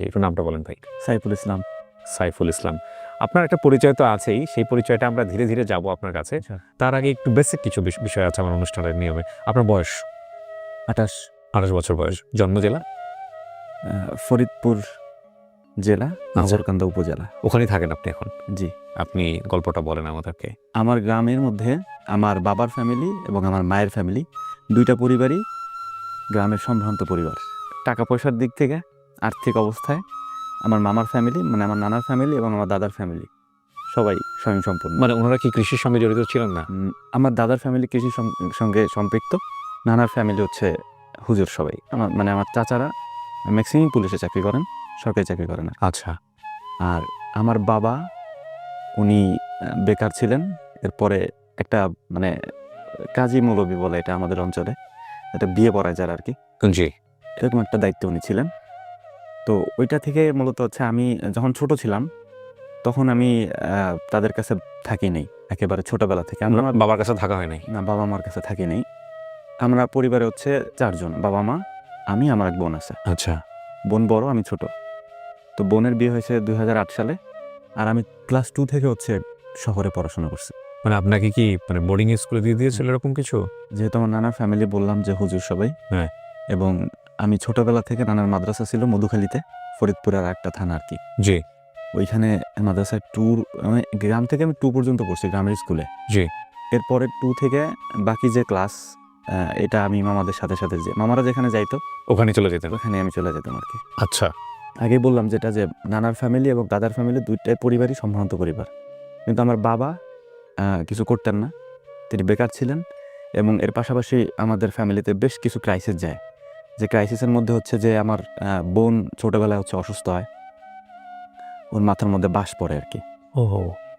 জি একটু নামটা বলেন ভাই। সাইফুল ইসলাম। সাইফুল ইসলাম। আপনার একটা পরিচয় তো আছেই সেই পরিচয়টা আমরা ধীরে ধীরে যাব আপনার কাছে। আচ্ছা। তার আগে একটু বেসিক কিছু বিষ- বিষয় আছে আমার অনুষ্ঠানের নিয়মে। আপনার বয়স? আঠাশ। আঠাশ বছর বয়স। জন্ম জেলা? ফরিদপুর জেলা আচ্ছা। উপজেলা। ওখানেই থাকেন আপনি এখন? জি। আপনি গল্পটা বলেন আমাদেরকে। আমার গ্রামের মধ্যে আমার বাবার ফ্যামিলি এবং আমার মায়ের ফ্যামিলি দুইটা পরিবারই গ্রামের সম্ভ্রান্ত পরিবার। টাকা পয়সার দিক থেকে আর্থিক অবস্থায় আমার মামার ফ্যামিলি মানে আমার নানার ফ্যামিলি এবং আমার দাদার ফ্যামিলি সবাই স্বয়ংসম্পূর্ণ। মানে ওনারা কি কৃষির সঙ্গে জড়িত ছিলেন না? আমার দাদার ফ্যামিলি কৃষির সঙ্গে সম্পৃক্ত নানার ফ্যামিলি হচ্ছে হুজুর সবাই। আমার মানে আমার চাচারা ম্যাক্সিমাম পুলিশে চাকরি করেন সরকারি চাকরি করেন আচ্ছা। আর আমার বাবা উনি বেকার ছিলেন এরপরে একটা মানে কাজী মৌলবী বলে এটা আমাদের অঞ্চলে এটা বিয়ে পড়ায় যারা আর কি। জি। এরকম একটা দায়িত্ব উনি ছিলেন। তো ওইটা থেকে মূলত হচ্ছে আমি যখন ছোট ছিলাম তখন আমি তাদের কাছে থাকি নাই একেবারে ছোটবেলা থেকে। আমরা বাবার কাছে থাকা হয় নাই? না বাবা মার কাছে থাকি নাই। আমরা পরিবারে হচ্ছে চারজন বাবা মা আমি আমার এক বোন আছে। আচ্ছা। বোন বড় আমি ছোট। তো বোনের বিয়ে হয়েছে দুই হাজার আট সালে আর আমি ক্লাস টু থেকে হচ্ছে শহরে পড়াশোনা করছি। মানে আপনাকে কি মানে বোর্ডিং স্কুলে দিয়ে দিয়েছিল এরকম কিছু? যেহেতু আমার নানা ফ্যামিলি বললাম যে হুজুর সবাই। হ্যাঁ। এবং আমি ছোটবেলা থেকে নানার মাদ্রাসা ছিল মধুখালীতে ফরিদপুরের একটা থানা আর কি। জি। ওইখানে মাদ্রাসায় ট্যুর মানে গ্রাম থেকে আমি টু পর্যন্ত পড়ছি গ্রামের স্কুলে জি। এরপরে টু থেকে বাকি যে ক্লাস এটা আমি মামাদের সাথে সাথে যে মামারা যেখানে যাইতো ওখানে চলে যেতেন? ওখানে আমি চলে যেতাম আর কি। আচ্ছা। আগে বললাম যেটা যে নানার ফ্যামিলি এবং দাদার ফ্যামিলি দুইটাই পরিবারই সম্ভ্রান্ত পরিবার। কিন্তু আমার বাবা কিছু করতেন না। তিনি বেকার ছিলেন এবং এর পাশাপাশি আমাদের ফ্যামিলিতে বেশ কিছু ক্রাইসিস যায়। যে ক্রাইসিসের মধ্যে হচ্ছে যে আমার বোন ছোটবেলায় হচ্ছে অসুস্থ হয়। ওর মাথার মধ্যে বাস পড়ে আর কি। ও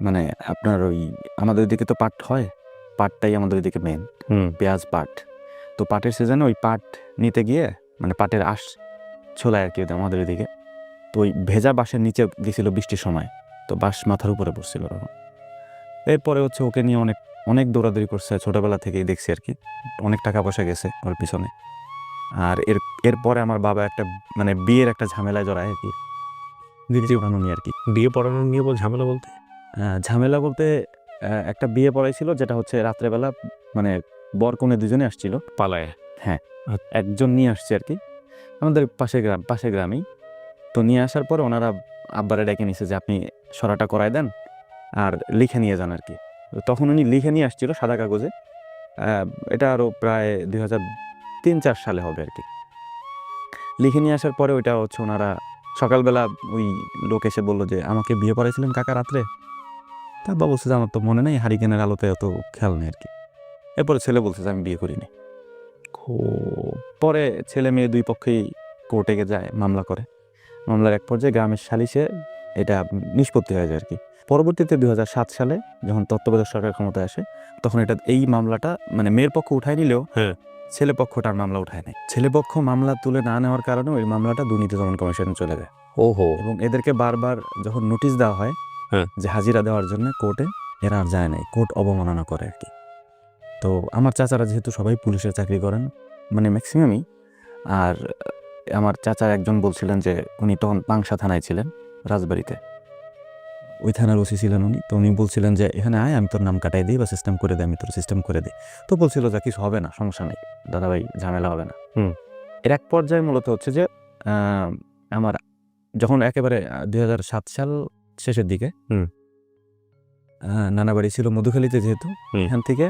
মানে আপনার ওই আমাদের দিকে তো পাট হয় পাটটাই আমাদের দিকে মেন হুম। পেঁয়াজ পাট। তো পাটের সিজনে ওই পাট নিতে গিয়ে মানে পাটের আশ ছোলায় আর কি ওদের আমাদের এদিকে। তো ওই ভেজা বাঁশের নিচে গেছিল বৃষ্টির সময়। তো বাঁশ মাথার উপরে পড়ছিল তখন এরপরে হচ্ছে ওকে নিয়ে অনেক অনেক দৌড়াদৌড়ি করছে ছোটবেলা থেকেই দেখছি আর কি। অনেক টাকা পয়সা গেছে ওর পিছনে। আর এর এরপরে আমার বাবা একটা মানে বিয়ের একটা ঝামেলায় জড়ায় আর কি। দিদি? ওঠানো নিয়ে আর কি। বিয়ে পড়ানো নিয়ে বল ঝামেলা বলতে? আহ, ঝামেলা বলতে একটা বিয়ে পড়াইছিল যেটা হচ্ছে রাত্রেবেলা মানে বর কনে দুজনে আসছিল। পালায়? হ্যাঁ। একজন নিয়ে আসছে আর কি। আমাদের পাশে গ্রাম পাশে গ্রামেই। তো নিয়ে আসার পর ওনারা আব্বারে ডেকে নিছে যে আপনি সরাটা করায় দেন আর লিখে নিয়ে যান আর কি। তো তখন উনি লিখে নিয়ে আসছিল সাদা কাগজে। এটা আরও প্রায় দুই হাজার তিন চার সালে হবে আর কি। লিখে নিয়ে আসার পরে ওইটা হচ্ছে ওনারা সকালবেলা ওই লোক এসে বলল যে, আমাকে বিয়ে পড়াইছিলেন কাকা রাত্রে? তা আব্বা বলছে যে, আমার তো মনে নেই, হারিকেনের আলোতে অত খেয়াল নেই আর কি। এরপরে ছেলে বলছে যে, আমি বিয়ে করিনি। পরে ছেলে মেয়ে দুই পক্ষেই কোর্টে যায়, মামলা করে। মামলার এক পর্যায়ে গ্রামের সালিশে এটা নিষ্পত্তি হয়ে যায় আর কি। পরবর্তীতে দু হাজার সাত সালে যখন তত্ত্বাবধায়ক সরকার ক্ষমতায় আসে, তখন এটা, এই মামলাটা মানে মেয়ের পক্ষ উঠায় নিলেও হ্যাঁ। ছেলে পক্ষটার মামলা উঠায় নাই ছেলে পক্ষ মামলা তুলে না নেওয়ার কারণে ওই মামলাটা দুর্নীতি দমন কমিশনে চলে যায় ওহো এবং এদেরকে বারবার যখন নোটিশ দেওয়া হয় হ্যাঁ। যে হাজিরা দেওয়ার জন্য কোর্টে এরা আর যায় নাই কোর্ট অবমাননা করে আর কি তো আমার চাচারা যেহেতু সবাই পুলিশের চাকরি করেন মানে ম্যাক্সিমামই আর আমার চাচা একজন বলছিলেন যে উনি তখন পাংশা থানায় ছিলেন রাজবাড়িতে ওই থানার ওসি ছিলেন উনি। তো উনি বলছিলেন যে এখানে আয় আমি তোর নাম কাটাই দিই বা সিস্টেম করে দিই আমি তোর সিস্টেম করে দিই। তো বলছিল যে কিছু হবে না সমস্যা নেই। দাদাভাই ঝামেলা হবে না। হুম। এর এক পর্যায়ে মূলত হচ্ছে যে আমার যখন একেবারে দু হাজার সাত সাল শেষের দিকে নানা বাড়ি ছিল মধুখালীতে যেহেতু। এখান থেকে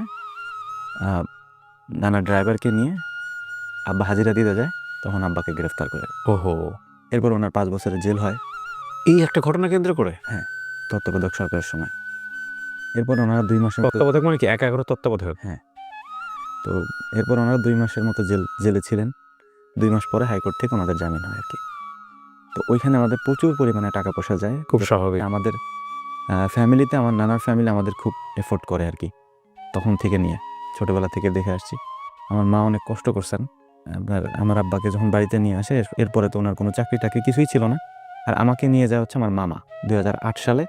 নানা ড্রাইভারকে নিয়ে আব্বা হাজিরা দিতে যায় তখন আব্বাকে গ্রেফতার করে। ওহো। এরপর ওনার পাঁচ বছরের জেল হয়। এই একটা ঘটনা কেন্দ্র করে? তত্ত্বাবধায়ক সরকারের সময়। এরপর ওনারা দুই মাসের তত্ত্বাবধায়ক মানে কি? একা এগারো তত্ত্বাবধায়ক? হ্যাঁ। তো এরপর ওনারা দুই মাসের মতো জেল জেলে ছিলেন। দুই মাস পরে হাইকোর্ট থেকে ওনাদের জামিন হয় আর কি। তো ওইখানে আমাদের প্রচুর পরিমাণে টাকা পয়সা যায়। খুব স্বাভাবিক। আমাদের ফ্যামিলিতে আমার নানার ফ্যামিলি আমাদের খুব এফোর্ট করে আর কি। তখন থেকে নিয়ে ছোটোবেলা থেকে দেখে আসছি। আমার মা অনেক কষ্ট করছেন। আপনার আমার আব্বাকে যখন বাড়িতে নিয়ে আসে এর- এরপরে তো ওনার কোনো চাকরি টাকরি কিছুই ছিল না। আর আমাকে নিয়ে যাওয়া হচ্ছে আমার মামা দুই হাজার আট সালে।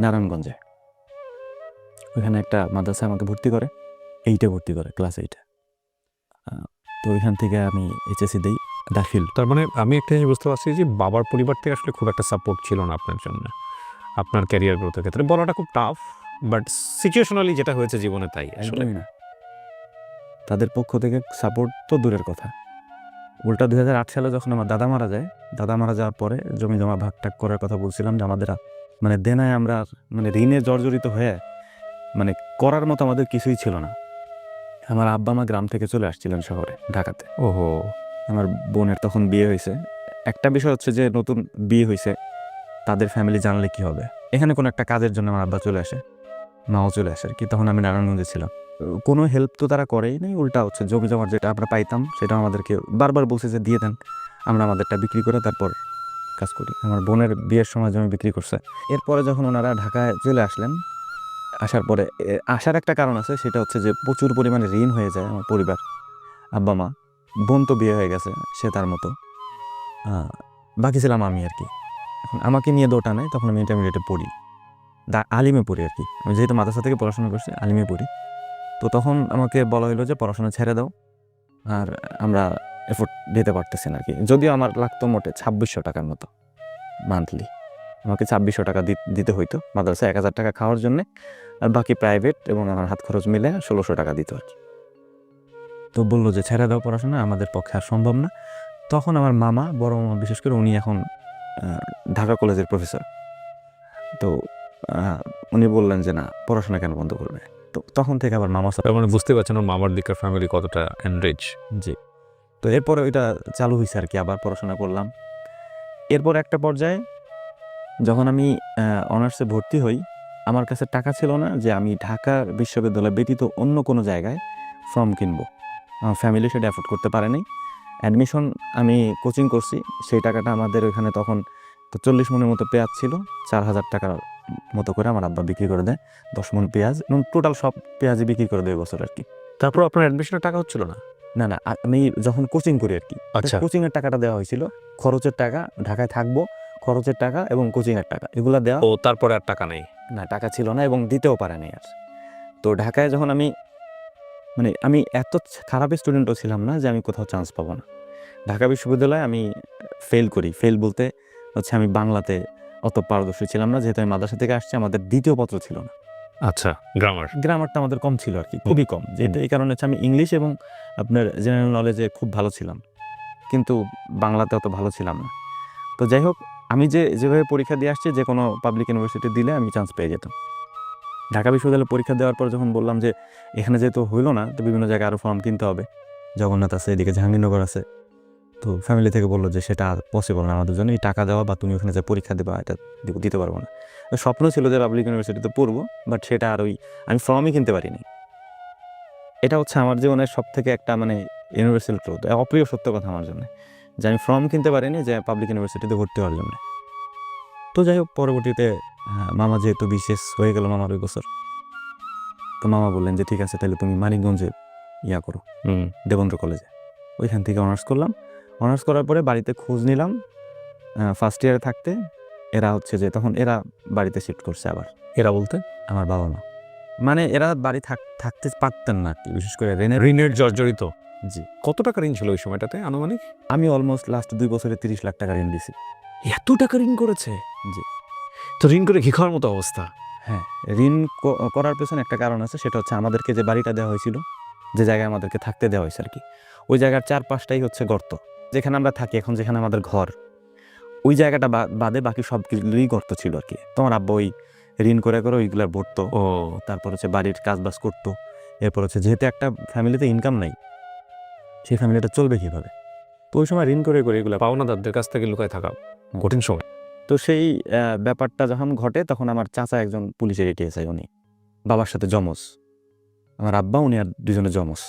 নারায়ণগঞ্জে। ওইখানে একটা মাদ্রাসায় আমাকে ভর্তি করে এইটে ভর্তি করে ক্লাস এইটে। তো ওইখান থেকে আমি এইচএসসি দিই দাখিল। তার মানে আমি একটা জিনিস বুঝতে পারছি যে বাবার পরিবার থেকে আসলে খুব একটা সাপোর্ট ছিল না আপনার জন্য আপনার ক্যারিয়ার গ্রোথের ক্ষেত্রে। বলাটা খুব টাফ বাট সিচুয়েশনালি যেটা হয়েছে জীবনে তাই আসলে। না। তাদের পক্ষ থেকে সাপোর্ট তো দূরের কথা। উল্টা দুই হাজার আট সালে যখন আমার দাদা মারা যায় দাদা মারা যাওয়ার পরে জমি জমা ভাগ টাগ করার কথা বলছিলাম যে আমাদের মানে দেনায় আমরা মানে ঋণে জর্জরিত হয়ে মানে করার মতো আমাদের কিছুই ছিল না। আমার আব্বা মা গ্রাম থেকে চলে আসছিলেন শহরে ঢাকাতে। ওহো। আমার বোনের তখন বিয়ে হয়েছে। একটা বিষয় হচ্ছে যে নতুন বিয়ে হয়েছে তাদের ফ্যামিলি জানলে কি হবে? এখানে কোনো একটা কাজের জন্য আমার আব্বা চলে আসে মাও চলে আসে আর কি। তখন আমি নারায়ণগঞ্জে ছিলাম। কোনো হেল্প তো তারা করেই নাই উল্টা হচ্ছে জমি জমার যেটা আমরা পাইতাম সেটা আমাদেরকে বারবার বলছে যে দিয়ে দেন আমরা আমাদেরটা বিক্রি করে তারপর কাজ করি। আমার বোনের বিয়ের সময় জমি বিক্রি করছে। এরপরে যখন ওনারা ঢাকায় চলে আসলেন, আসার পরে আসার একটা কারণ আছে, সেটা হচ্ছে যে প্রচুর পরিমাণে ঋণ হয়ে যায় আমার পরিবার। আব্বা, মা, বোন তো বিয়ে হয়ে গেছে, সে তার মতো। বাকি ছিলাম আমি আর কি। এখন আমাকে নিয়ে দোটা নেয় তখন আমি ইন্টারমিডিয়েটে পড়ি। দা, আলিমে পড়ি আর কি। আমি যেহেতু মাদ্রাসা থেকে পড়াশোনা করছি, আলিমে পড়ি। তো তখন আমাকে বলা হলো যে, পড়াশোনা ছেড়ে দাও। আর আমরা এফোর্ট দিতে পারতেছি না আর কি। যদিও আমার লাগতো মোটে ছাব্বিশশো টাকার মতো মান্থলি আমাকে ছাব্বিশশো টাকা দিতে হইতো মাদ্রাসা এক হাজার টাকা খাওয়ার জন্যে আর বাকি প্রাইভেট এবং আমার হাত খরচ মিলে ষোলোশো টাকা দিত আর কি। তো বলল যে ছেড়ে দাও পড়াশোনা আমাদের পক্ষে আর সম্ভব না। তখন আমার মামা বড় মামা বিশেষ করে উনি এখন ঢাকা কলেজের প্রফেসর তো উনি বললেন যে না পড়াশোনা কেন বন্ধ করবে? তো তখন থেকে আবার মামা মানে বুঝতে পারছেন ওর মামার দিকের ফ্যামিলি কতটা এনরিচ জি। তো এরপরে ওইটা চালু হয়েছে আর কি আবার পড়াশোনা করলাম। এরপর একটা পর্যায়ে যখন আমি অনার্সে ভর্তি হই, আমার কাছে টাকা ছিল না যে আমি ঢাকা বিশ্ববিদ্যালয় ব্যতীত অন্য কোনো জায়গায় ফর্ম কিনবো। আমার ফ্যামিলি সেটা অ্যাফোর্ড করতে পারেনি অ্যাডমিশন আমি কোচিং করছি, সেই টাকাটা আমাদের ওইখানে তখন চল্লিশ মনের মতো পেঁয়াজ ছিল, চার হাজার টাকার মতো করে আমার আব্বা বিক্রি করে দেয়, দশ মন পেঁয়াজ, এবং টোটাল সব পেঁয়াজই বিক্রি করে দেয় বছর আর কি তারপর আপনার অ্যাডমিশনের টাকা হচ্ছিল না? না না আমি যখন কোচিং করি আর কি আচ্ছা। কোচিং এর টাকাটা দেওয়া হয়েছিল। খরচের টাকা ঢাকায় থাকব খরচের টাকা এবং কোচিং এর টাকা এগুলো দেওয়া ও তারপরে আর টাকা নেই? না টাকা ছিল না এবং দিতেও পারে নাই আর। তো ঢাকায় যখন আমি মানে আমি এত খারাপ স্টুডেন্টও ছিলাম না যে আমি কোথাও চান্স পাবো না। ঢাকা বিশ্ববিদ্যালয়ে আমি ফেল করি। ফেল বলতে হচ্ছে আমি বাংলাতে অত পারদর্শী ছিলাম না যেহেতু আমি মাদ্রাসা থেকে আসছি আমাদের দ্বিতীয় পত্র ছিল না। আচ্ছা গ্রামার গ্রামারটা আমাদের কম ছিল আর কি খুবই কম। যেটা এই কারণে হচ্ছে আমি ইংলিশ এবং আপনার জেনারেল নলেজে খুব ভালো ছিলাম। কিন্তু বাংলাতে অত ভালো ছিলাম না। তো যাই হোক আমি যে যেভাবে পরীক্ষা দিয়ে আসছি যে কোনো পাবলিক ইউনিভার্সিটি দিলে আমি চান্স পেয়ে যেতাম। ঢাকা বিশ্ববিদ্যালয়ে পরীক্ষা দেওয়ার পর যখন বললাম যে এখানে যেহেতু হইল না তো বিভিন্ন জায়গায় আরও ফর্ম কিনতে হবে। জগন্নাথ আছে এদিকে জাহাঙ্গীরনগর আছে। তো ফ্যামিলি থেকে বলল যে সেটা পসিবল না আমাদের জন্য। এই টাকা দেওয়া বা তুমি ওখানে যে পরীক্ষা দেবা এটা দিতে পারব না। স্বপ্ন ছিল যে পাবলিক ইউনিভার্সিটিতে পড়ব বাট সেটা আর ওই আমি ফর্মই কিনতে পারিনি। এটা হচ্ছে আমার জীবনের সব থেকে একটা মানে ইউনিভার্সাল ট্রুথ অপ্রিয় সত্য কথা আমার জন্য যে আমি ফর্ম কিনতে পারিনি যে পাবলিক ইউনিভার্সিটিতে ভর্তি হওয়ার জন্য। তো যাই হোক পরবর্তীতে মামা যেহেতু বিশেষ হয়ে গেল মামার ওই বছর তো মামা বললেন যে ঠিক আছে তাহলে তুমি মানিকগঞ্জে ইয়া করো দেবেন্দ্র কলেজে ওইখান থেকে অনার্স করলাম। অনার্স করার পরে বাড়িতে খোঁজ নিলাম ফার্স্ট ইয়ারে থাকতে। এরা হচ্ছে যে তখন এরা বাড়িতে শিফট করছে আবার। এরা বলতে? আমার বাবা মা। মানে এরা বাড়ি থাক- থাকতে পারতেন না বিশেষ করে রেনের ঋণের জর্জরিত। জি। কত টাকা ঋণ ছিল ওই সময়টাতে আনুমানিক? আমি অলমোস্ট লাস্ট দুই বছরে তিরিশ লাখ টাকা ঋণ দিয়েছি। এত টাকা ঋণ করেছে? জি। তো ঋণ করে ঘি খাওয়ার মতো অবস্থা? হ্যাঁ ঋণ করার পেছনে একটা কারণ আছে সেটা হচ্ছে আমাদেরকে যে বাড়িটা দেওয়া হয়েছিল যে জায়গায় আমাদেরকে থাকতে দেওয়া হয়েছে আর কি ওই জায়গার চারপাশটাই হচ্ছে গর্ত। যেখানে আমরা থাকি এখন যেখানে আমাদের ঘর ওই জায়গাটা বাদে বাকি সবগুলোই গর্ত ছিল আর কি। তোমার আব্বা ওই ঋণ করে করে ওইগুলো ভরতো। ও। তারপর হচ্ছে বাড়ির কাজ বাজ করতো। এরপর হচ্ছে যেহেতু একটা ফ্যামিলিতে ইনকাম নাই সেই ফ্যামিলিটা চলবে কীভাবে? তো ওই সময় ঋণ করে করে এগুলো পাওনা পাওনাদারদের কাছ থেকে লুকায় থাকা কঠিন সময়। তো সেই ব্যাপারটা যখন ঘটে তখন আমার চাচা একজন পুলিশের এটিএসআই উনি। বাবার সাথে জমস আমার আব্বা উনি আর দুজনে জমস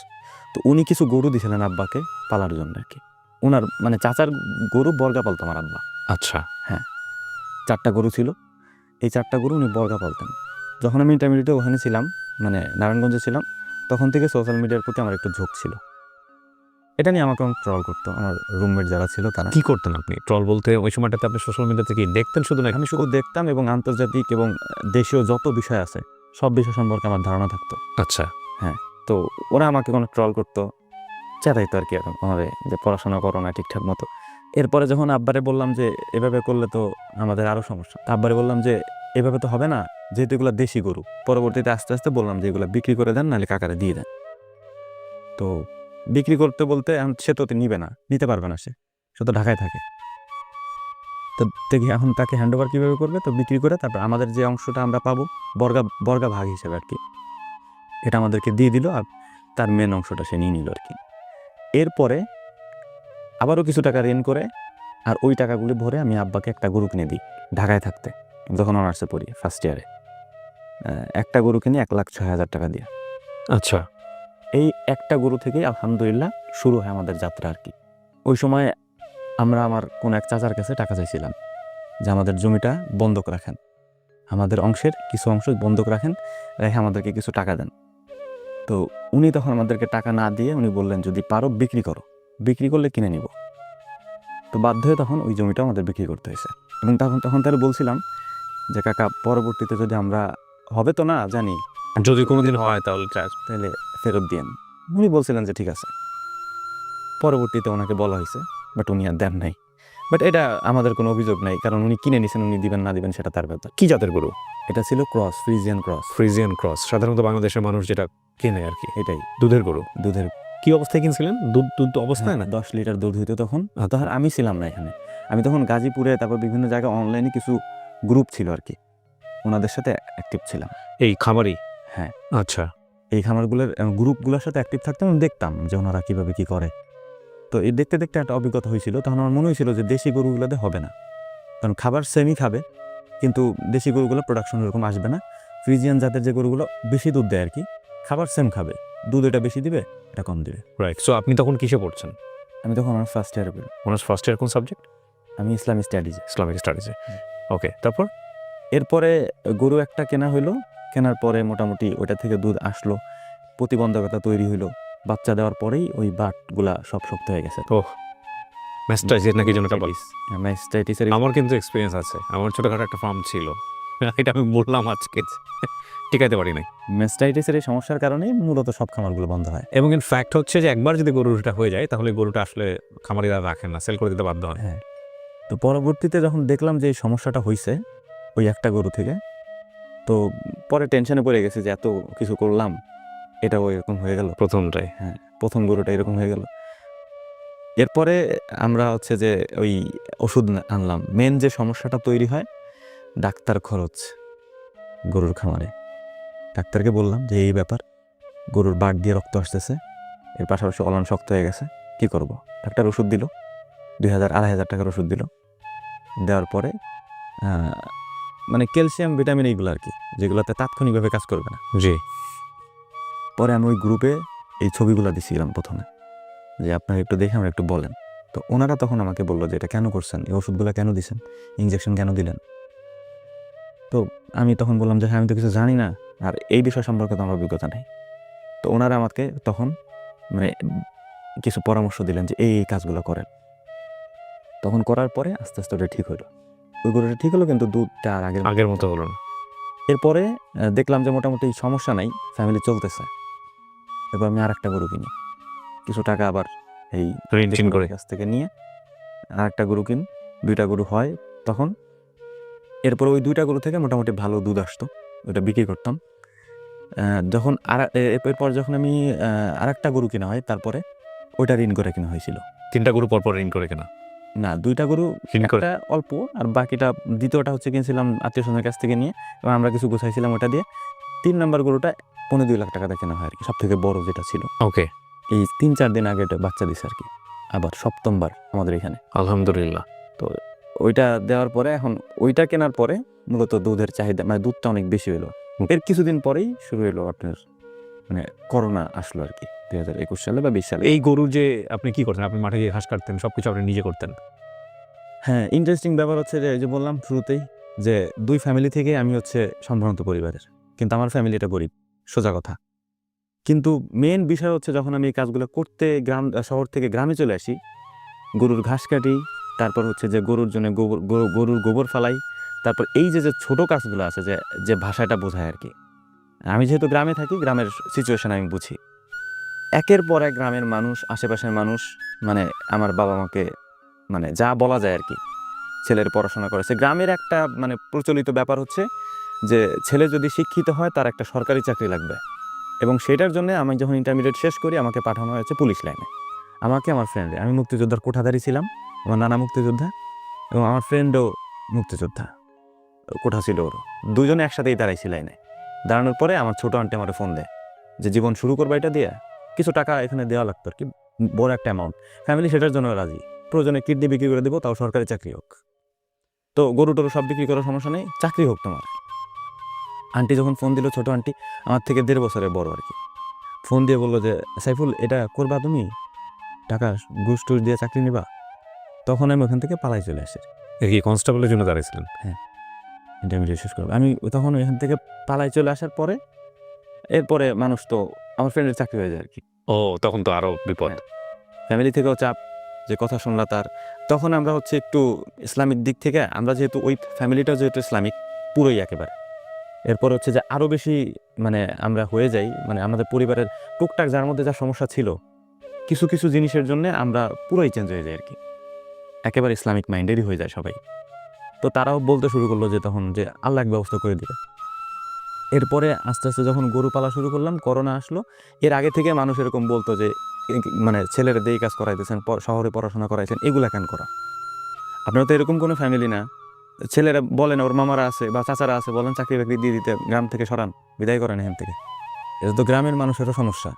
তো উনি কিছু গরু দিয়েছিলেন আব্বাকে পালার জন্য আর কি। ওনার মানে চাচার গরু বর্গা পালতো আমার আব্বা। আচ্ছা। হ্যাঁ। চারটা গরু ছিল। এই চারটা গরু উনি বর্গা পালতেন যখন আমি ইন্টারমিডিয়েটে ওখানে ছিলাম মানে নারায়ণগঞ্জে ছিলাম তখন থেকে সোশ্যাল মিডিয়ার প্রতি আমার একটু ঝোঁক ছিল। এটা নিয়ে আমাকে অনেক ট্রল করতো আমার রুমমেট যারা ছিল তারা। কি করতেন আপনি? ট্রল বলতে ওই সময়টাতে আপনি সোশ্যাল মিডিয়াতে কি দেখতেন শুধু না আমি শুধু দেখতাম এবং আন্তর্জাতিক এবং দেশীয় যত বিষয় আছে সব বিষয় সম্পর্কে আমার ধারণা থাকতো। আচ্ছা। হ্যাঁ তো ওরা আমাকে কোনো ট্রল করতো। চেতাইতো আর কি আমাদের, যে পড়াশোনা করো না ঠিকঠাক মতো। এরপরে যখন আব্বারে বললাম যে, এভাবে করলে তো আমাদের আরও সমস্যা। আব্বারে বললাম যে, এভাবে তো হবে না, যেহেতু এগুলো দেশি গরু, পরবর্তীতে আস্তে আস্তে বললাম যে, এগুলো বিক্রি করে দেন, নাহলে কাকারে দিয়ে দেন। তো বিক্রি করতে বলতে সে তো নিবে না, নিতে পারবে না সে সে তো ঢাকায় থাকে। তো দেখি এখন তাকে হ্যান্ড ওভার কীভাবে করবে, তো বিক্রি করে তারপর আমাদের যে অংশটা আমরা পাবো, বর্গা বর্গা ভাগ হিসেবে আর কি, এটা আমাদেরকে দিয়ে দিল আর তার মেন অংশটা সে নিয়ে নিল আর কি। এরপরে আবারও কিছু টাকা ঋণ করে আর ওই টাকাগুলি ভরে আমি আব্বাকে একটা গরু কিনে দিই ঢাকায় থাকতে যখন অনার্সে পড়ি ফার্স্ট ইয়ারে একটা গরু কিনে এক লাখ ছয় হাজার টাকা দিয়ে। আচ্ছা। এই একটা গরু থেকেই আলহামদুলিল্লাহ শুরু হয় আমাদের যাত্রা আর কি। ওই সময় আমরা আমার কোন এক চাচার কাছে টাকা চাইছিলাম যে আমাদের জমিটা বন্ধক রাখেন। আমাদের অংশের কিছু অংশ বন্ধক রাখেন রেখে আমাদেরকে কিছু টাকা দেন। তো উনি তখন আমাদেরকে টাকা না দিয়ে উনি বললেন যদি পারো বিক্রি করো। বিক্রি করলে কিনে নিব। তো বাধ্য হয়ে তখন ওই জমিটা আমাদের বিক্রি করতে হয়েছে। এবং তখন তখন তাহলে বলছিলাম যে কাকা পরবর্তীতে যদি আমরা হবে তো না? জানি। যদি কোনোদিন হয় তাহলে তাহলে ফেরত দিয়েন। উনি বলছিলেন যে ঠিক আছে। পরবর্তীতে ওনাকে বলা হয়েছে বাট উনি আর দেন নাই। বাট এটা আমাদের কোনো অভিযোগ নাই কারণ উনি কিনে নিছেন উনি দিবেন না দিবেন সেটা তার ব্যাপার। কি জাতের গরু? এটা ছিল cross Friesian cross. Friesian cross. সাধারণত বাংলাদেশের মানুষ যেটা কেনে আর কি। এটাই। দুধের গরু। দুধের কি অবস্থায় কিনছিলেন? দুধ দুধ তো অবস্থায় না? দশ লিটার দুধ হইতো তখন। আচ্ছা। তখন আমি ছিলাম না এখানে। আমি তখন গাজীপুরে তারপর বিভিন্ন জায়গায় অনলাইনে কিছু গ্রুপ ছিল আর কি। ওনাদের সাথে অ্যাক্টিভ ছিলাম। এই খামারি? হ্যাঁ। আচ্ছা। এই খামারগুলোর গ্রুপগুলোর সাথে অ্যাক্টিভ থাকতাম আমি দেখতাম যে ওনারা কীভাবে কী করে। তো এই দেখতে দেখতে একটা অভিজ্ঞতা হয়েছিল। তখন আমার মনে হয়েছিল যে দেশি গরুগুলোতে হবে না। কারণ খাবার সেমই খাবে কিন্তু দেশি গরুগুলো প্রোডাকশন এরকম আসবে না। ফ্রিজিয়ান জাতের যে গরুগুলো বেশি দুধ দেয় আর কি। খাবার সেম খাবে। দুধ এটা বেশি দিবে এটা কম দিবে। রাইট সো আপনি তখন কিসে পড়ছেন? আমি তখন আমার ফার্স্ট ইয়ারে পড়ি। অনার্স ফার্স্ট ইয়ার কোন সাবজেক্ট আমি ইসলামিক স্টাডিজে ইসলামিক স্টাডিজে ওকে তারপর? এরপরে গরু একটা কেনা হইল কেনার পরে মোটামুটি ওটা থেকে দুধ আসলো প্রতিবন্ধকতা তৈরি হইল। বাচ্চা দেওয়ার পরেই ওই বাটগুলা সব শক্ত হয়ে গেছে। ও ম্যাস্টাইজের নাকি যেন একটা বলে ম্যাস্টাইটিসের আমার কিন্তু এক্সপিরিয়েন্স আছে। আমার ছোটখাটো একটা ফার্ম ছিল। এটা আমি বললাম আজকে টিকাইতে পারি নাই। ম্যাস্টাইটিসের এই সমস্যার কারণে মূলত সব খামারগুলো বন্ধ হয়। এবং ইন ফ্যাক্ট হচ্ছে যে একবার যদি গরুটা হয়ে যায় তাহলে গরুটা আসলে খামারিরা রাখেন না সেল করে দিতে বাধ্য হয়। হ্যাঁ। তো পরবর্তীতে যখন দেখলাম যে এই সমস্যাটা হয়েছে ওই একটা গরু থেকে তো পরে টেনশনে পড়ে গেছে যে এত কিছু করলাম এটাও এরকম হয়ে গেল। প্রথমটাই। হ্যাঁ প্রথম গরুটা এরকম হয়ে গেল। এরপরে আমরা হচ্ছে যে ওই ওষুধ আনলাম। মেন যে সমস্যাটা তৈরি হয় ডাক্তার খরচ গরুর খামারে। ডাক্তারকে বললাম যে এই ব্যাপার গরুর বাট দিয়ে রক্ত আসতেছে এর পাশাপাশি অলান শক্ত হয়ে গেছে কি করব? ডাক্তার ওষুধ দিল দুই হাজার আড়াই হাজার টাকার ওষুধ দিল। দেওয়ার পরে মানে ক্যালসিয়াম ভিটামিন এইগুলো আর কি যেগুলোতে তাৎক্ষণিকভাবে কাজ করবে না। জি। পরে আমি ওই গ্রুপে এই ছবিগুলো দিছিলাম প্রথমে যে আপনারা একটু দেখে আমরা একটু বলেন। তো ওনারা তখন আমাকে বলল যে এটা কেন করছেন? এই ওষুধগুলো কেন দিছেন? ইঞ্জেকশন কেন দিলেন? তো আমি তখন বললাম যে হ্যাঁ আমি তো কিছু জানি না। আর এই বিষয় সম্পর্কে তো আমার অভিজ্ঞতা নেই। তো ওনারা আমাকে তখন মানে কিছু পরামর্শ দিলেন যে এই কাজগুলো করেন। তখন করার পরে আস্তে আস্তে ওটা ঠিক হলো। ওই গরুটা ঠিক হলো কিন্তু দুধটা আর আগের আগের মতো হলো না। এরপরে দেখলাম যে মোটামুটি সমস্যা নাই ফ্যামিলি চলতেছে। এবার আমি আর একটা গরু কিনি। কিছু টাকা আবার এই কাছ থেকে নিয়ে আর একটা গরু কিন দুইটা গরু হয় তখন এরপর ওই দুইটা গরু থেকে মোটামুটি ভালো দুধ আসতো ওটা বিক্রি করতাম। যখন আর এরপর যখন আমি আর একটা গরু কেনা হয় তারপরে ওইটা ঋণ করে কেনা হয়েছিল। তিনটা গরু পরপর ঋণ করে কেনা? না দুইটা গরু একটা অল্প আর বাকিটা দ্বিতীয়টা হচ্ছে কিনেছিলাম আত্মীয় স্বজনের কাছ থেকে নিয়ে এবং আমরা কিছু গুছাইছিলাম ওটা দিয়ে। তিন নম্বর গরুটা পনেরো দুই লাখ টাকাতে কেনা হয় আর কি সব থেকে বড় যেটা ছিল। ওকে। এই তিন চার দিন আগে এটা বাচ্চা দিছে আর কি আবার সপ্তমবার আমাদের এখানে। আলহামদুলিল্লাহ। ওইটা দেওয়ার পরে এখন ওইটা কেনার পরে মূলত দুধের চাহিদা মানে দুধটা অনেক বেশি হলো এর কিছুদিন পরেই শুরু হলো আপনার মানে করোনা আসলো আর কি দুই হাজার একুশ সালে বা বিশ সালে। এই গরু যে আপনি কি করতেন? আপনি মাঠে গিয়ে ঘাস কাটতেন সব কিছু আপনি নিজে করতেন? হ্যাঁ ইন্টারেস্টিং ব্যাপার হচ্ছে যে যে বললাম শুরুতেই যে দুই ফ্যামিলি থেকে আমি হচ্ছে সম্ভ্রান্ত পরিবারের। কিন্তু আমার ফ্যামিলিটা গরিব সোজা কথা। কিন্তু মেন বিষয় হচ্ছে যখন আমি এই কাজগুলো করতে গ্রাম শহর থেকে গ্রামে চলে আসি গরুর ঘাস কাটি তারপর হচ্ছে যে গরুর জন্য গোবর গরুর গোবর ফালাই, তারপর এই যে যে ছোটো কাজগুলো আছে যে যে ভাষাটা বোঝায় আর কি। আমি যেহেতু গ্রামে থাকি, গ্রামের সিচুয়েশন আমি বুঝি। একের পর এক গ্রামের মানুষ, আশেপাশের মানুষ মানে আমার বাবা মাকে মানে যা বলা যায় আর কি, ছেলের পড়াশোনা করেছে গ্রামের একটা মানে প্রচলিত ব্যাপার হচ্ছে যে, ছেলে যদি শিক্ষিত হয়, তার একটা সরকারি চাকরি লাগবে। এবং সেটার জন্য আমি যখন ইন্টারমিডিয়েট শেষ করি, আমাকে পাঠানো হয়েছে পুলিশ লাইনে। আমাকে আমার ফ্রেন্ডে আমি মুক্তিযোদ্ধার কোঠাধারী ছিলাম। আমার নানা মুক্তিযোদ্ধা এবং আমার ফ্রেন্ডও মুক্তিযোদ্ধা। কোঠা ছিল ওর দুজনে একসাথেই দাঁড়াইছি লাইনে দাঁড়ানোর পরে আমার ছোট আন্টি আমার ফোন দেয় যে, জীবন শুরু করবা এটা দিয়ে? কিছু টাকা এখানে দেওয়া লাগতো আর কি? বড় একটা অ্যামাউন্ট ফ্যামিলি সেটার জন্য রাজি। প্রয়োজনে কিডনি বিক্রি করে দেবো, তাও সরকারি চাকরি হোক। তো গরু টরু সব বিক্রি করার সমস্যা নেই, চাকরি হোক তোমার। আন্টি যখন ফোন দিল ছোট আন্টি আমার থেকে দেড় বছরের বড় আর কি। ফোন দিয়ে বলল যে, সাইফুল, এটা করবা তুমি? টাকা ঘুষ টুস দিয়ে চাকরি নিবা? তখন আমি ওখান থেকে পালাই চলে আসি। কি কনস্টেবলের জন্য দাঁড়িয়েছিলেন? হ্যাঁ। ইন্টারমিডিয়েট শেষ করব আমি তখন এখান থেকে পালাই চলে আসার পরে এরপরে মানুষ তো আমার ফ্রেন্ডের চাকরি হয়ে যায় আর কি। ও তখন তো আরও বিপদ। ফ্যামিলি থেকেও চাপ যে কথা শুনলা তার। তখন আমরা হচ্ছে একটু ইসলামিক দিক থেকে আমরা যেহেতু ওই ফ্যামিলিটাও যেহেতু ইসলামিক পুরোই একেবারে। এরপর হচ্ছে যে আরও বেশি মানে আমরা হয়ে যাই মানে আমাদের পরিবারের টুকটাক যার মধ্যে যা সমস্যা ছিল কিছু কিছু জিনিসের জন্য আমরা পুরোই চেঞ্জ হয়ে যাই আর কি। একেবারে ইসলামিক মাইন্ডেরই হয়ে যায় সবাই। তো তারাও বলতে শুরু করল যে তখন যে আল্লাহ ব্যবস্থা করে দিবে। এরপরে আস্তে আস্তে যখন গরু পালা শুরু করলাম, করোনা আসলো। এর আগে থেকে মানুষ এরকম বলতো যে মানে ছেলেরা দিয়ে কাজ করাইতেছেন শহরে পড়াশোনা করাইছেন, এগুলা কেন করা? আপনারা তো এরকম কোনো ফ্যামিলি না। ছেলেরা বলেন ওর মামারা আছে বা চাচারা আছে, বলেন চাকরি বাকরি দিয়ে দিতে, গ্রাম থেকে সরান, বিদায় করেন এখান থেকে। এটা তো গ্রামের মানুষেরও সমস্যা।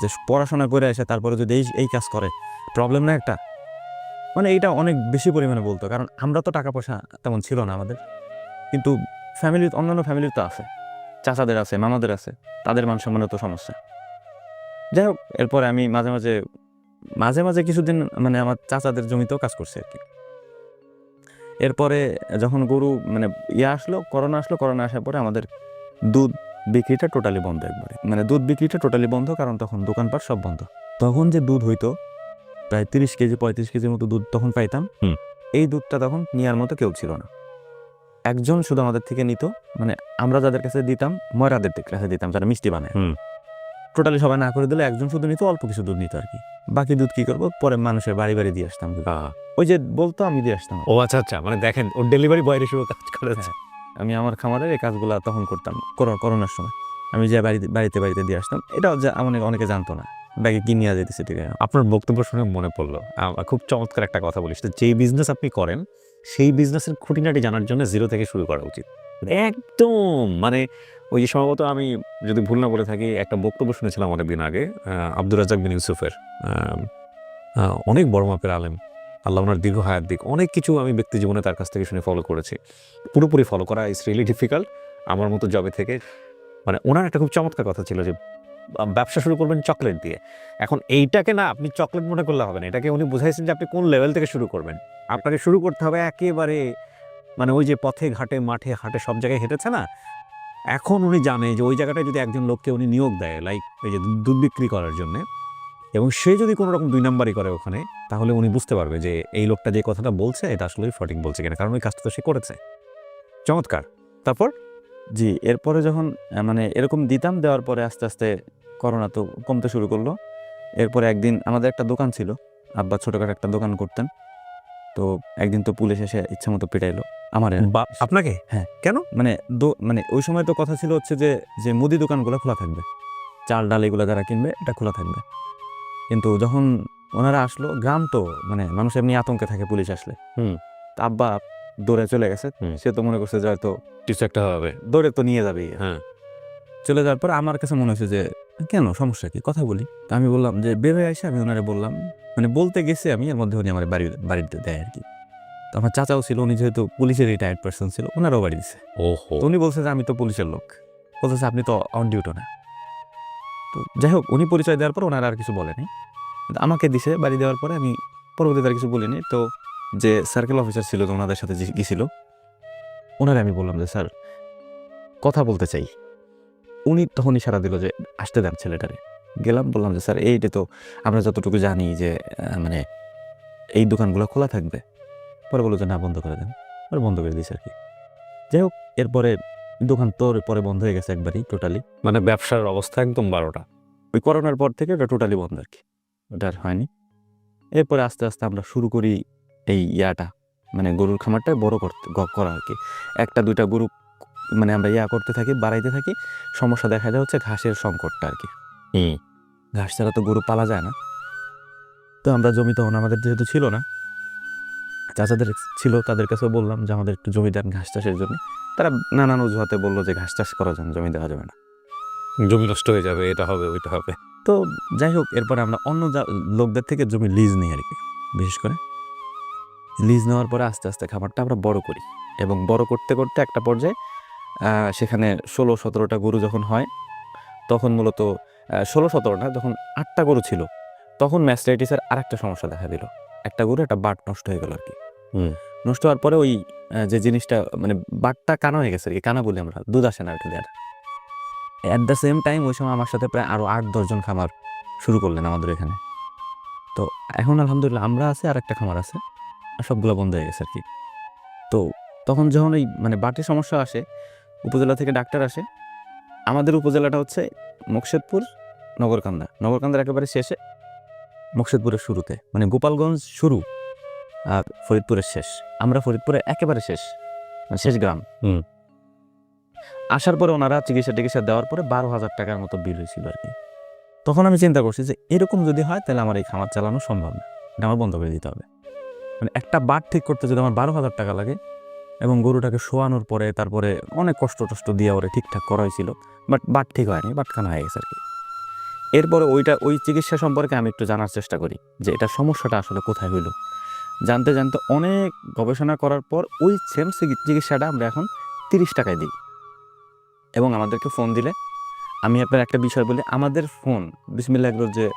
যে পড়াশোনা করে এসে তারপরে যদি এই এই কাজ করে প্রবলেম না একটা? মানে এইটা অনেক বেশি পরিমাণে বলতো, কারণ আমরা তো টাকা পয়সা তেমন ছিল না আমাদের। কিন্তু ফ্যামিলি অন্যান্য ফ্যামিলির তো আছে। চাচাদের আছে, মামাদের আছে, তাদের মান সম্মানের তো সমস্যা। যাই হোক, এরপরে আমি মাঝে মাঝে মাঝে মাঝে কিছুদিন মানে আমার চাচাদের জমিতেও কাজ করছে আর কি এরপরে যখন গরু মানে ইয়ে আসলো, করোনা আসলো, করোনা আসার পরে আমাদের দুধ বিক্রিটা টোটালি বন্ধ একবারে। মানে দুধ বিক্রিটা টোটালি বন্ধ, কারণ তখন দোকানপাট সব বন্ধ। তখন যে দুধ হইতো প্রায় তিরিশ কেজি পঁয়ত্রিশ কেজির মতো দুধ তখন পাইতাম। এই দুধটা তখন নেওয়ার মতো কেউ ছিল না। একজন শুধু আমাদের থেকে নিত মানে আমরা যাদের কাছে দিতাম ময়রাদের কাছে দিতাম যারা মিষ্টি বানায়। টোটালি সবাই না করে দিলে একজন শুধু নিত অল্প কিছু দুধ নিত আর কি। বাকি দুধ কি করব? পরে মানুষের বাড়ি বাড়ি দিয়ে আসতাম। ওই যে বলতো আমি দিয়ে আসতাম। ও আচ্ছা আচ্ছা মানে দেখেন ওর ডেলিভারি বয়ের হিসেবে কাজ করেছে আমি আমার খামারের এই কাজগুলো তখন করতাম করো- করোনার সময়। আমি যে বাড়িতে বাড়িতে বাড়িতে দিয়ে আসতাম এটাও যে অনেক অনেকে জানতো না। ব্যাগে কি নিয়ে যেতেছে ঠিক আছে? আপনার বক্তব্য শুনে মনে পড়ল। খুব চমৎকার একটা কথা বলিস। তো যেই বিজনেস আপনি করেন, সেই বিজনেসের খুঁটিনাটি জানার জন্য জিরো থেকে শুরু করা উচিত। একদম! মানে ওই যে সম্ভবত আমি যদি ভুল না বলে থাকি, একটা বক্তব্য শুনেছিলাম অনেকদিন আগে আব্দুর রাজাক বিন ইউসুফের। অনেক বড় মাপের আলেম। আল্লাহ ওনার দীর্ঘ হায়াত দিক। অনেক কিছু আমি ব্যক্তি জীবনে তার কাছ থেকে শুনে ফলো করেছি। পুরোপুরি ফলো করা ইস রিয়েলি ডিফিকাল্ট আমার মতো জবে থেকে। মানে ওনার একটা খুব চমৎকার কথা ছিল যে ব্যবসা শুরু করবেন চকলেট দিয়ে। এখন এইটাকে না আপনি চকলেট মনে করলে হবে না। এটাকে উনি বুঝাইছেন যে আপনি কোন লেভেল থেকে শুরু করবেন। আপনাকে শুরু করতে হবে একেবারে মানে ওই যে পথে, ঘাটে, মাঠে, হাটে সব জায়গায় হেঁটেছে না? এখন উনি জানে যে ওই জায়গাটায় যদি একজন লোককে উনি নিয়োগ দেয় লাইক এই যে দুধ- বিক্রি করার জন্য, এবং সে যদি কোনো রকম দুই নাম্বারই করে ওখানে, তাহলে উনি বুঝতে পারবে যে এই লোকটা যে কথাটা বলছে, এটা আসলে সঠিক বলছে কিনা, কারণ ওই কাজটা তো সে করেছে। চমৎকার। তারপর? জি এরপরে যখন মানে এরকম দিতাম দেওয়ার পরে আস্তে আস্তে করোনা তো কমতে শুরু করল। এরপরে একদিন আমাদের একটা দোকান ছিল আব্বা ছোটখাটো একটা দোকান করতেন। তো একদিন তো পুলিশ এসে ইচ্ছা মতো পেটাইলো আমার আপনাকে? হ্যাঁ। কেন? মানে মানে ওই সময় তো কথা ছিল হচ্ছে যে যে মুদি দোকানগুলো খোলা থাকবে চাল ডাল এগুলো যারা কিনবে এটা খোলা থাকবে। কিন্তু যখন ওনারা আসলো গ্রাম তো মানে মানুষ এমনি আতঙ্কে থাকে পুলিশ আসলে। হুম। তা আব্বা দৌড়ে চলে গেছে। সে তো মনে করছে যে হয়তো কিছু একটা হবে। দৌড়ে তো নিয়ে যাবেই। হ্যাঁ। চলে যাওয়ার পর আমার কাছে মনে হয়েছে যে কেন? সমস্যা কি? কথা বলি। তা আমি বললাম যে বেবে এসে আমি ওনারে বললাম মানে বলতে গেছি আমি এর মধ্যে উনি আমার বাড়ি বাড়িতে দেয় আর কি। তো আমার চাচাও ছিল উনি যেহেতু পুলিশের রিটায়ার্ড পার্সন ছিল ওনারাও বাড়ি দিছে। ওহো। তো উনি বলছে যে আমি তো পুলিশের লোক। বলতেছে আপনি তো অন ডিউটো না। তো যাই হোক উনি পরিচয় দেওয়ার পর ওনারা আর কিছু বলেনি। আমাকে দিছে বাড়ি দেওয়ার পরে আমি পরবর্তীতে আর কিছু বলিনি। তো যে সার্কেল অফিসার ছিল তো ওনাদের সাথে গেছিল ওনারে আমি বললাম যে স্যার কথা বলতে চাই। উনি তখন ইশারা দিল যে আসতে দেন ছেলেটারে। গেলাম বললাম যে স্যার এইটা তো আমরা যতটুকু জানি যে মানে এই দোকানগুলো খোলা থাকবে। পরে বলল যে না বন্ধ করে দেন। পরে বন্ধ করে দিয়েছে আর কি যাই হোক এরপরে দোকান তোর পরে বন্ধ হয়ে গেছে একবারই টোটালি মানে ব্যবসার অবস্থা একদম বারোটা। ওই করোনার পর থেকে ওটা টোটালি বন্ধ আর কি ওটা আর হয়নি। এরপরে আস্তে আস্তে আমরা শুরু করি এই ইয়াটা মানে গরুর খামারটা বড় করতে করা আর কি। একটা দুইটা গরু মানে আমরা ইয়া করতে থাকি বাড়াইতে থাকি সমস্যা দেখা যায় হচ্ছে ঘাসের সংকটটা আর কি। ঘাস ছাড়া তো গরু পালা যায় না। তো আমরা জমি তখন আমাদের যেহেতু ছিল না চাচাদের ছিল তাদের কাছে বললাম যে আমাদের একটু জমি দেন ঘাস চাষের জন্য। তারা নানান অজুহাতে বলল যে ঘাস চাষ করার জন্য জমি দেওয়া যাবে না। জমি নষ্ট হয়ে যাবে এটা হবে ওইটা হবে। তো যাই হোক এরপরে আমরা অন্য যা- লোকদের থেকে জমি লিজ নিই আর কি বিশেষ করে। লিজ নেওয়ার পরে আস্তে আস্তে খামারটা আমরা বড় করি। এবং বড় করতে করতে একটা পর্যায়ে সেখানে ষোলো সতেরোটা গরু যখন হয় তখন মূলত ষোলো সতেরোটা যখন আটটা গরু ছিল তখন ম্যাস্টাইটিসের আরেকটা সমস্যা দেখা দিল। একটা গরু একটা বাট নষ্ট হয়ে গেল আর কি। হুম। নষ্ট হওয়ার পরে ওই যে জিনিসটা মানে বাটটা কানা হয়ে গেছে আর কি কানা বলি আমরা দুধ আসে না আর কি অ্যাট দ্য সেম টাইম ওই সময় আমার সাথে প্রায় আরও আট দশজন খামার শুরু করলেন আমাদের এখানে। তো এখন আলহামদুলিল্লাহ আমরা আছে আর একটা খামার আছে। আর সবগুলো বন্ধ হয়ে গেছে আর কি। তো তখন যখন ওই মানে বাটির সমস্যা আসে উপজেলা থেকে ডাক্তার আসে আমাদের উপজেলাটা হচ্ছে মুকশেদপুর নগরকান্দা। নগরকান্দার একেবারে শেষে মুকশেদপুরের শুরুতে। মানে গোপালগঞ্জ শুরু আর ফরিদপুরের শেষ। আমরা ফরিদপুরের একেবারে শেষ মানে শেষ গ্রাম। হুম। আসার পরে ওনারা চিকিৎসা টিকিৎসা দেওয়ার পরে বারো হাজার টাকার মতো বিল হয়েছিল আর কি। তখন আমি চিন্তা করছি যে এরকম যদি হয় তাহলে আমার এই খামার চালানো সম্ভব না। এটা আমার বন্ধ করে দিতে হবে। মানে একটা বাট ঠিক করতে যদি আমার বারো হাজার টাকা লাগে এবং গরুটাকে শোয়ানোর পরে তারপরে অনেক কষ্ট টষ্ট দিয়ে ওরে ঠিকঠাক করা হয়েছিল বাট বাট ঠিক হয়নি বাটখানা হয়ে গেছে আর কি এরপরে ওইটা, ওই চিকিৎসা সম্পর্কে আমি একটু জানার চেষ্টা করি যে এটা সমস্যাটা আসলে কোথায় হইল। জানতে জানতে অনেক গবেষণা করার পর ওই সেম চিকিৎসাটা আমরা এখন তিরিশ টাকায় দিই। এবং আমাদেরকে ফোন দিলে, আমি আপনার একটা বিষয় বলি, আমাদের ফোন বিসমিল্লা যে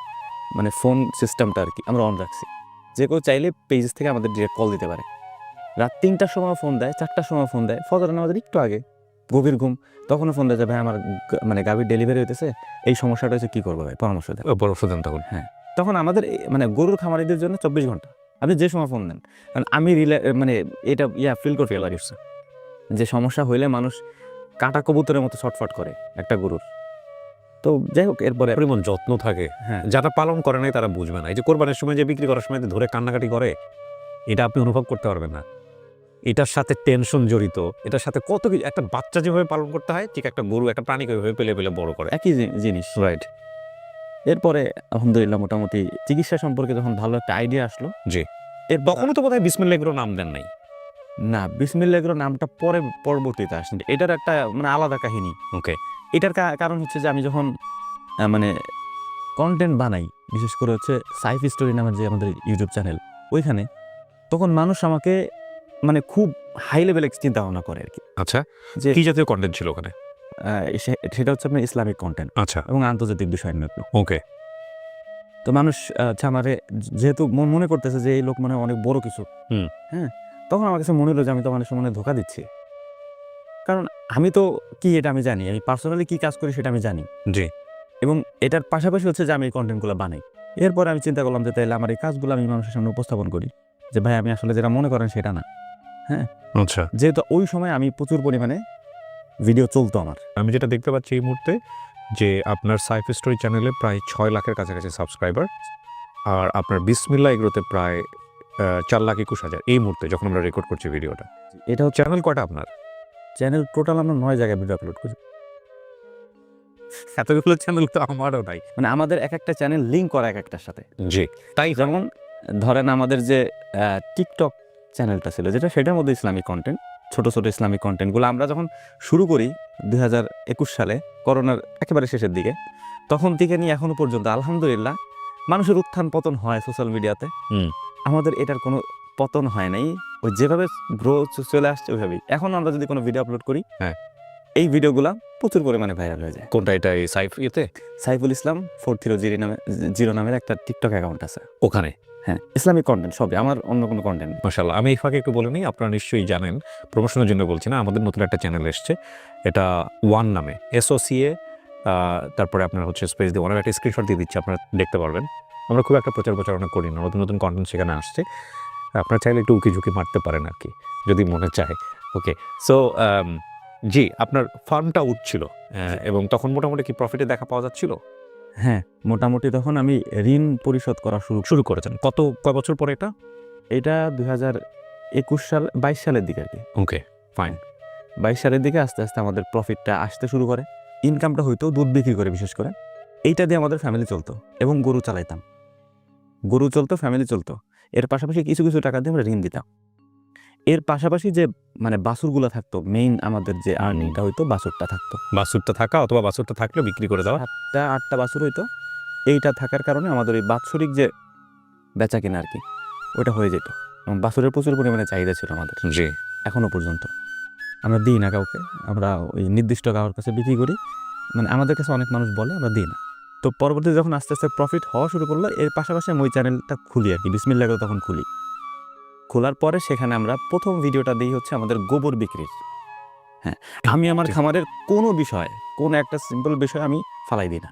মানে ফোন সিস্টেমটা আর কি আমরা অন রাখছি। যে কেউ চাইলে পেজেস থেকে আমাদের ডিরেক্ট কল দিতে পারে। রাত তিনটার সময় ফোন দেয় চারটার সময় ফোন দেয়। ফজর আমাদের একটু আগে গভীর ঘুম তখনও ফোন দেয় যে ভাই আমার মানে গাভীর ডেলিভারি হইতেছে। এই সমস্যাটা হচ্ছে কী করব ভাই? পরামর্শ দেয় পরামর্শ দেন তখন। হ্যাঁ। তখন আমাদের মানে গরুর খামারিদের জন্য চব্বিশ ঘণ্টা। আপনি যে সময় ফোন দেন কারণ আমি রিলে মানে এটা ইয়া ফিল করতে লাগে যে সমস্যা হইলে মানুষ কাটা কবুতরের মতো ছটফট করে একটা গরুর। তো যাই হোক এরপরে পরিমাণ যত্ন থাকে। হ্যাঁ। যারা পালন করে নাই তারা বুঝবে না। এই যে কোরবানির সময় যে বিক্রি করার সময় ধরে কান্নাকাটি করে এটা আপনি অনুভব করতে পারবেন না। এটার সাথে টেনশন জড়িত। এটার সাথে কত কিছু একটা বাচ্চা যেভাবে পালন করতে হয় ঠিক একটা গরু একটা প্রাণীকে ওইভাবে পেলে পেলে বড় করে। একই জিনিস। রাইট এরপরে আলহামদুলিল্লাহ মোটামুটি চিকিৎসা সম্পর্কে যখন ভালো একটা আইডিয়া আসলো জি। এর তখনও তো বোধহয় বিসমিল্লা নাম দেন নাই। না বিসমিল্লা এগুলো নামটা পরে পরবর্তীতে আসেন এটার একটা মানে আলাদা কাহিনী। ওকে। এটার কারণ হচ্ছে যে আমি যখন মানে কন্টেন্ট বানাই বিশেষ করে হচ্ছে সাইফ স্টোরি নামের যে আমাদের ইউটিউব চ্যানেল ওইখানে তখন মানুষ আমাকে মানে খুব হাই লেভেলে চিন্তা ভাবনা করে আর কি আচ্ছা যে কি জাতীয় কন্টেন্ট ছিল ওখানে? সেটা হচ্ছে আপনার ইসলামিক কন্টেন্ট আচ্ছা। এবং আন্তর্জাতিক বিষয় নিয়ে ওকে। তো মানুষ আহ, হচ্ছে আমারে যেহেতু মন- মনে করতেছে যে এই লোক মানে অনেক বড় কিছু। হুম। হ্যাঁ? তখন আমার কাছে মনে হলো যে আমি তো মানুষের মনে ধোকা দিচ্ছি। কারণ আমি তো কি এটা আমি জানি আমি পার্সোনালি কি কাজ করি সেটা আমি জানি। জি। এবং এটার পাশাপাশি হচ্ছে যে আমি এই কন্টেন্টগুলো বানাই। এরপরে আমি চিন্তা করলাম যে তাহলে আমার এই কাজগুলো আমি মানুষের সামনে উপস্থাপন করি। যে ভাই আমি আসলে যেটা মনে করেন সেটা না। হ্যাঁ? আচ্ছা। যেহেতু ওই সময় আমি প্রচুর পরিমাণে ভিডিও চলতো আমার। আমি যেটা দেখতে পাচ্ছি এই মুহূর্তে যে আপনার সাইফ স্টোরি চ্যানেলে প্রায় ছয় লাখের কাছাকাছি সাবস্ক্রাইবার আর আপনার বিসমিল্লা এগুলোতে প্রায় চার লাখ একুশ হাজার এই মুহূর্তে যখন আমরা রেকর্ড করছি ভিডিওটা এটা হচ্ছে চ্যানেল কটা আপনার? চ্যানেল টোটাল আমরা নয় জায়গায় ভিডিও আপলোড করি। এতগুলো চ্যানেল তো আমারও নাই। মানে আমাদের এক একটা চ্যানেল লিঙ্ক করা এক একটার সাথে। জি তাই। যেমন ধরেন আমাদের যে টিকটক চ্যানেলটা ছিল যেটা সেটার মধ্যে ইসলামিক কন্টেন্ট ছোট ছোট ইসলামিক কন্টেন্টগুলো আমরা যখন শুরু করি দুই হাজার একুশ সালে করোনার একেবারে শেষের দিকে তখন থেকে নিয়ে এখনও পর্যন্ত আলহামদুলিল্লাহ মানুষের উত্থান পতন হয় সোশ্যাল মিডিয়াতে হুম। আমাদের এটার কোনো পতন হয় নাই। ওই যেভাবে গ্রো চলে আসছে ওইভাবেই। এখন আমরা যদি কোনো ভিডিও আপলোড করি হ্যাঁ। এই ভিডিওগুলো প্রচুর পরিমাণে ভাইরাল হয়ে যায়। কোনটা এটা এই সাইফ ইয়েতে? সাইফুল ইসলাম ফোর থ্রিও জিরো নামে জিরো নামের একটা টিকটক অ্যাকাউন্ট আছে। ওখানে? হ্যাঁ ইসলামিক কন্টেন্ট সবই আমার অন্য কোনো কন্টেন্ট মাসাল্লাহ আমি এই ফাঁকে একটু বলে নিই আপনারা নিশ্চয়ই জানেন প্রমোশনের জন্য বলছি না আমাদের নতুন একটা চ্যানেল এসছে। এটা ওয়ান নামে এসওসিএ তারপরে আপনার হচ্ছে স্পেস দিয়ে ওনার একটা স্ক্রিনশট দিয়ে দিচ্ছি আপনারা দেখতে পারবেন। আমরা খুব একটা প্রচার প্রচারণা করি না নতুন নতুন কন্টেন্ট সেখানে আসছে। আপনারা চাইলে একটু উকি ঝুঁকি মারতে পারেন আর কি যদি মনে চায়। ওকে সো জি আপনার ফার্মটা উঠছিল এবং তখন মোটামুটি কি প্রফিটে দেখা পাওয়া যাচ্ছিল? হ্যাঁ মোটামুটি তখন আমি ঋণ পরিশোধ করা শুরু শুরু করেছেন। কত কয় বছর পরে এটা? এটা দুই হাজার একুশ সাল বাইশ সালের দিকে আর কি। ওকে ফাইন বাইশ সালের দিকে আস্তে আস্তে আমাদের প্রফিটটা আসতে শুরু করে। ইনকামটা হইতো দুধ বিক্রি করে বিশেষ করে। এইটা দিয়ে আমাদের ফ্যামিলি চলতো এবং গরু চালাইতাম। গরু চলতো ফ্যামিলি চলতো। এর পাশাপাশি কিছু কিছু টাকা দিয়ে আমরা ঋণ দিতাম। এর পাশাপাশি যে মানে বাছুরগুলো থাকতো মেইন আমাদের যে আর্নিংটা হইতো বাছুরটা থাকতো। বাছুরটা থাকা অথবা বাছুরটা থাকলেও বিক্রি করে দেওয়া। সাতটা আটটা বাছুর হইতো। এইটা থাকার কারণে আমাদের ওই বাৎসরিক যে বেচা কেনা আর কি ওটা হয়ে যেত। এবং বাছুরের প্রচুর পরিমাণে চাহিদা ছিল আমাদের। জি। এখনও পর্যন্ত। আমরা দিই না কাউকে। আমরা ওই নির্দিষ্ট কারোর কাছে বিক্রি করি। মানে আমাদের কাছে অনেক মানুষ বলে আমরা দিই না। তো পরবর্তী যখন আস্তে আস্তে প্রফিট হওয়া শুরু করল এর পাশাপাশি আমি ওই চ্যানেলটা খুলি আর কি বিসমিল্লা করে তখন খুলি। খোলার পরে সেখানে আমরা প্রথম ভিডিওটা দিই হচ্ছে আমাদের গোবর বিক্রির। হ্যাঁ আমি আমার খামারের কোনো বিষয় কোনো একটা সিম্পল বিষয় আমি ফালাই দিই না।